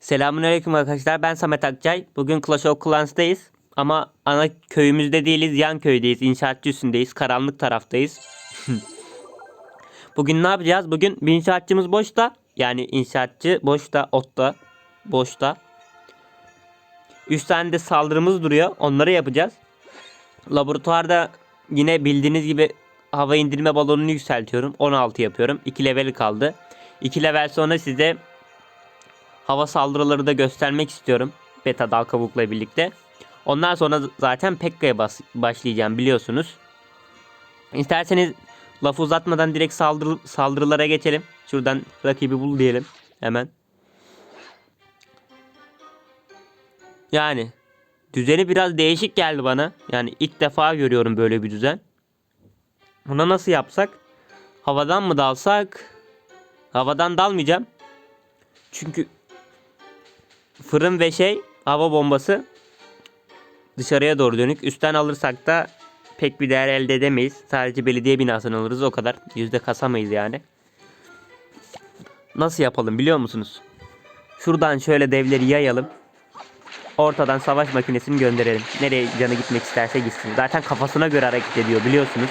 Selamünaleyküm arkadaşlar. Ben Samet Akçay. Bugün Clash of Clans'tayız. Ama ana köyümüzde değiliz. Yan köydeyiz. İnşaatçı üstündeyiz. Karanlık taraftayız. Bugün ne yapacağız? Bugün bir inşaatçımız boşta. Yani inşaatçı boşta, otta, boşta. 3 tane de saldırımız duruyor. Onları yapacağız. Laboratuvarda yine bildiğiniz gibi hava indirme balonunu yükseltiyorum. 16 yapıyorum. 2 level kaldı. 2 level sonra size hava saldırıları da göstermek istiyorum. Beta dal kabukla birlikte. Ondan sonra zaten Pekka'ya başlayacağım biliyorsunuz. İsterseniz lafı uzatmadan direkt saldırı saldırılara geçelim. Şuradan rakibi bul diyelim hemen. Yani düzeni biraz değişik geldi bana. Yani ilk defa görüyorum böyle bir düzen. Buna nasıl yapsak? Havadan mı dalsak? Havadan dalmayacağım. Çünkü fırın ve şey hava bombası dışarıya doğru dönük. Üstten alırsak da pek bir değer elde edemeyiz. Sadece belediye binasını alırız o kadar. Yüzde kasamayız yani. Nasıl yapalım biliyor musunuz? Şuradan şöyle devleri yayalım. Ortadan savaş makinesini gönderelim. Nereye canı gitmek isterse gitsin. Zaten kafasına göre hareket ediyor biliyorsunuz.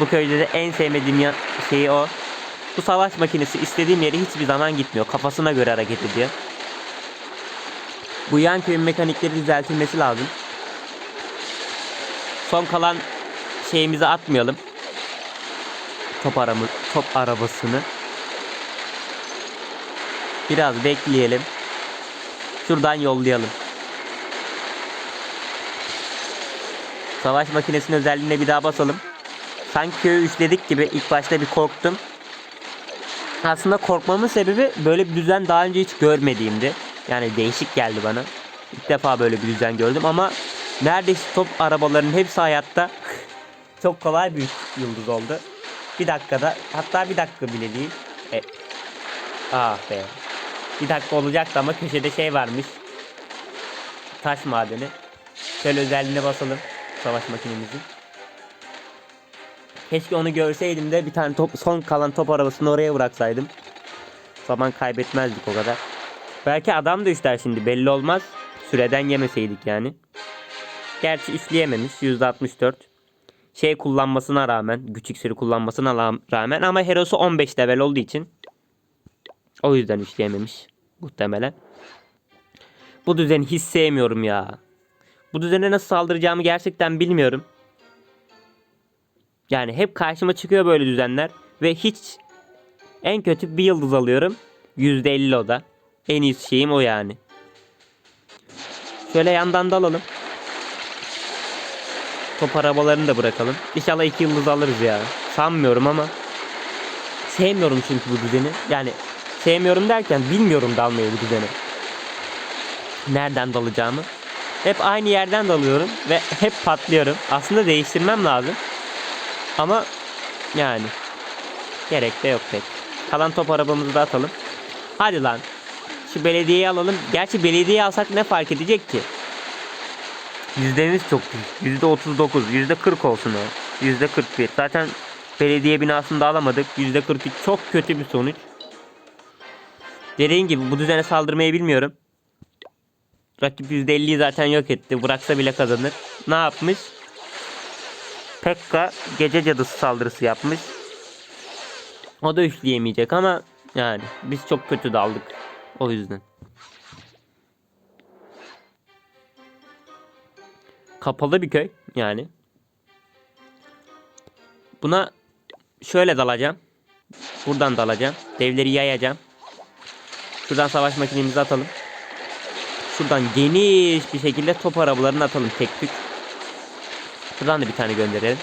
Bu köyde de en sevmediğim şeyi o. Bu savaş makinesi istediğim yere hiçbir zaman gitmiyor. Kafasına göre hareket ediyor. Bu yan köyün mekanikleri düzeltilmesi lazım. Son kalan şeyimizi atmayalım. Top aramı, top arabasını. Biraz bekleyelim. Şuradan yollayalım. Savaş makinesinin özelliğine bir daha basalım. Sanki köyü üçledik gibi ilk başta bir korktum. Aslında korkmamın sebebi böyle bir düzen daha önce hiç görmediğimdi. Yani değişik geldi bana. İlk defa böyle bir düzen gördüm ama neredeyse top arabaların hepsi hayatta. Çok kolay bir yıldız oldu. Bir dakikada hatta bir dakika bile değil. E, ah be. Bir dakika olacaktı ama köşede şey varmış. Taş madeni. Şöyle özelliğine basalım. Savaş makinemizin. Keşke onu görseydim de bir tane top, son kalan top arabasını oraya bıraksaydım. Zaman kaybetmezdik o kadar. Belki adam da üçler şimdi belli olmaz. Süreden yemeseydik yani. Gerçi üfleyememiş %64. Şey kullanmasına rağmen, güç iksiri kullanmasına la- rağmen ama Heros'u 15 level olduğu için o yüzden üçleyememiş muhtemelen. Bu düzeni hiç sevmiyorum ya. Bu düzene nasıl saldıracağımı gerçekten bilmiyorum. Yani hep karşıma çıkıyor böyle düzenler ve hiç en kötü bir yıldız alıyorum. %50 o da. En iyisi şeyim o yani. Şöyle yandan da alalım. Top arabalarını da bırakalım. İnşallah iki yıldız alırız ya. Sanmıyorum ama. Sevmiyorum çünkü bu düzeni. Yani sevmiyorum derken bilmiyorum dalmayı bu düzeni. Nereden dalacağımı. Hep aynı yerden dalıyorum ve hep patlıyorum. Aslında değiştirmem lazım. Ama yani gerek de yok pek. Kalan top arabamızı da atalım. Hadi lan. Şu belediyeyi alalım. Gerçi belediyeyi alsak ne fark edecek ki? Yüzdemiz çok büyük. Yüzde 39, yüzde 40 olsun o. Yüzde 41. Zaten belediye binasını da alamadık. Yüzde 43 çok kötü bir sonuç. Dediğim gibi bu düzene saldırmayı bilmiyorum. Rakip %50'yi zaten yok etti. Bıraksa bile kazanır. Ne yapmış? Pekka gece cadısı saldırısı yapmış. O da üçleyemeyecek ama yani biz çok kötü daldık. O yüzden. Kapalı bir köy yani. Buna şöyle dalacağım. Buradan dalacağım. Devleri yayacağım. Şuradan savaş makinemizi atalım. Şuradan geniş bir şekilde top arabalarını atalım tek tük. Şuradan da bir tane gönderelim.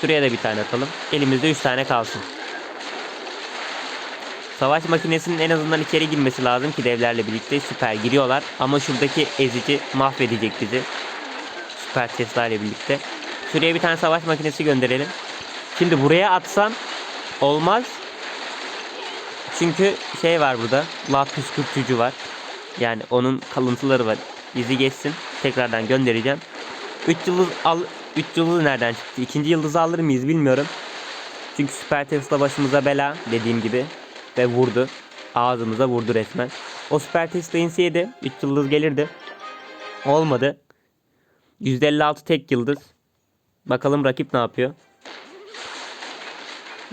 Şuraya da bir tane atalım. Elimizde 3 tane kalsın. Savaş makinesinin en azından içeri girmesi lazım ki devlerle birlikte süper giriyorlar. Ama şuradaki ezici mahvedecek bizi. Süper testlerle birlikte. Şuraya bir tane savaş makinesi gönderelim. Şimdi buraya atsam olmaz. Çünkü şey var burada. La püskürtücü var. Yani onun kalıntıları var. Bizi geçsin. Tekrardan göndereceğim. 3 yıldız al 3 yıldız nereden çıktı? İkinci yıldızı alır mıyız bilmiyorum. Çünkü Süper Tesla başımıza bela dediğim gibi ve vurdu. ağzımıza vurdu resmen. O süper Tesla inseydi 3 yıldız gelirdi. Olmadı. %56 tek yıldız. Bakalım rakip ne yapıyor.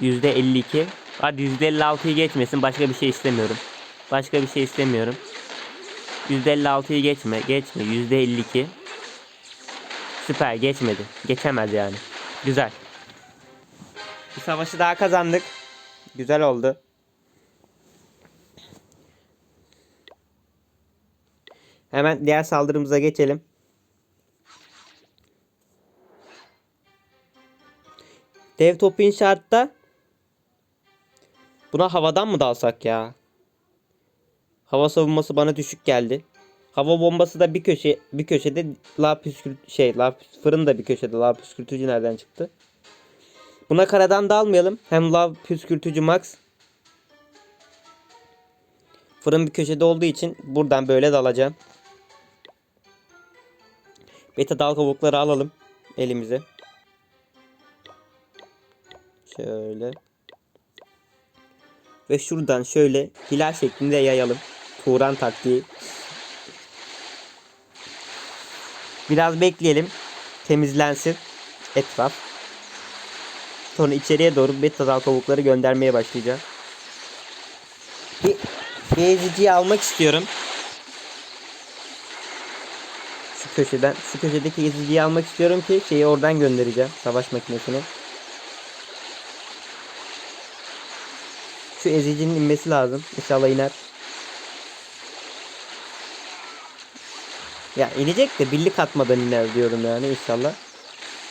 %52. Hadi %56'yı geçmesin. Başka bir şey istemiyorum. Başka bir şey istemiyorum. %56'yı geçme. Geçme. %52. Süper geçmedi. Geçemez yani. Güzel. Bir savaşı daha kazandık. Güzel oldu. Hemen diğer saldırımıza geçelim. Dev topu inşaatta Buna havadan mı dalsak ya? Hava savunması bana düşük geldi. Hava bombası da bir köşe bir köşede lav püskürt şey lav fırın da bir köşede lav püskürtücü nereden çıktı? Buna karadan dalmayalım. Hem lav püskürtücü max. Fırın bir köşede olduğu için buradan böyle dalacağım. Beta dal kabukları alalım elimize. Şöyle. Ve şuradan şöyle hilal şeklinde yayalım. Turan taktiği. Biraz bekleyelim. Temizlensin etraf. Sonra içeriye doğru beta dal kabukları göndermeye başlayacağım. Bir, bir eziciyi almak istiyorum. Şu köşeden, şu köşedeki eziciyi almak istiyorum ki şeyi oradan göndereceğim. Savaş makinesini. Şu ezicinin inmesi lazım. İnşallah iner. Ya inecek de birlik atmadan iner diyorum yani inşallah.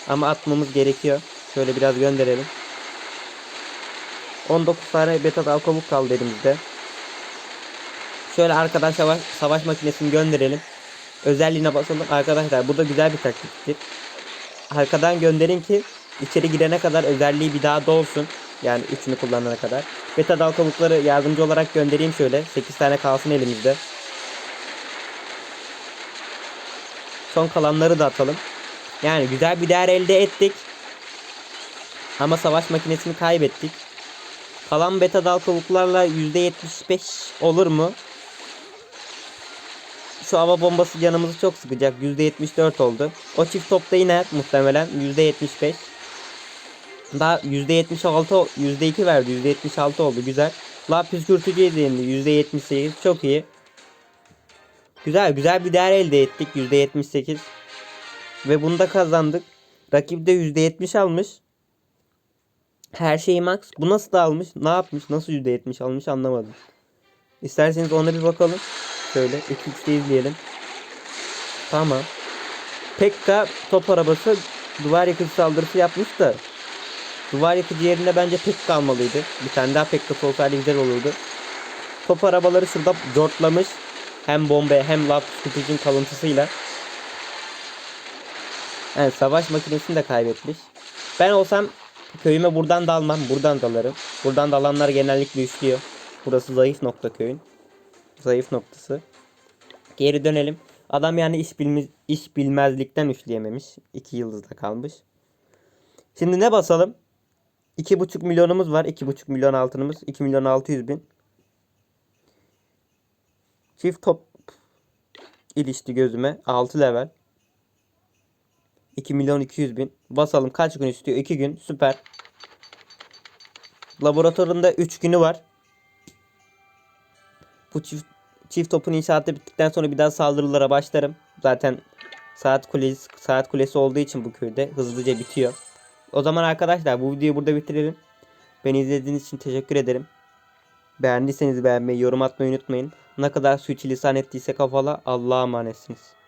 Ama atmamız gerekiyor. Şöyle biraz gönderelim. 19 tane beta dal kabuk kaldı elimizde. Şöyle arkadan savaş, savaş makinesini gönderelim. Özelliğine basalım. Arkadaşlar bu da güzel bir taktiktir. Arkadan gönderin ki içeri girene kadar özelliği bir daha dolsun. Yani üçünü kullanana kadar. Beta dal kabukları yardımcı olarak göndereyim şöyle. 8 tane kalsın elimizde. Son kalanları da atalım. Yani güzel bir değer elde ettik. Ama savaş makinesini kaybettik. Kalan beta dal kabuklarla %75 olur mu? Şu hava bombası canımızı çok sıkacak. %74 oldu. O çift topta iner muhtemelen. %75. Daha %76 %2 verdi. %76 oldu. Güzel. La püskürtücüye değindi. %78 çok iyi. Güzel güzel bir değer elde ettik. %78. Ve bunu da kazandık. Rakip de %70 almış. Her şeyi max. Bu nasıl da almış? Ne yapmış? Nasıl %70 almış anlamadım. İsterseniz ona bir bakalım. Şöyle 2x'de izleyelim. Tamam. Pekka top arabası duvar yıkıcı saldırısı yapmış da duvar yıkıcı yerine bence Pekka almalıydı. Bir tane daha Pekka olsaydı güzel olurdu. Top arabaları şurada cortlamış. Hem bomba hem lav püskürtücünün kalıntısıyla. Yani savaş makinesini de kaybetmiş. Ben olsam köyüme buradan dalmam. Buradan dalarım. Buradan dalanlar genellikle üçlüyor. Burası zayıf nokta köyün. Zayıf noktası. Geri dönelim. Adam yani iş, bilmiz, iş bilmezlikten üçleyememiş. 2 yıldızda kalmış. Şimdi ne basalım? 2,5 milyonumuz var. 2,5 milyon altınımız. 2 milyon 600 bin. Çift top ilişti gözüme. 6 level. 2 milyon 200 bin. Basalım kaç gün istiyor? 2 gün. Süper. Laboratuvarında 3 günü var. Bu çift, çift topun inşaatı bittikten sonra bir daha saldırılara başlarım. Zaten saat kulesi, saat kulesi olduğu için bu köyde hızlıca bitiyor. O zaman arkadaşlar bu videoyu burada bitirelim. Beni izlediğiniz için teşekkür ederim. Beğendiyseniz beğenmeyi, yorum atmayı unutmayın. Ne kadar suçu lisan ettiyse kafala Allah'a emanetsiniz.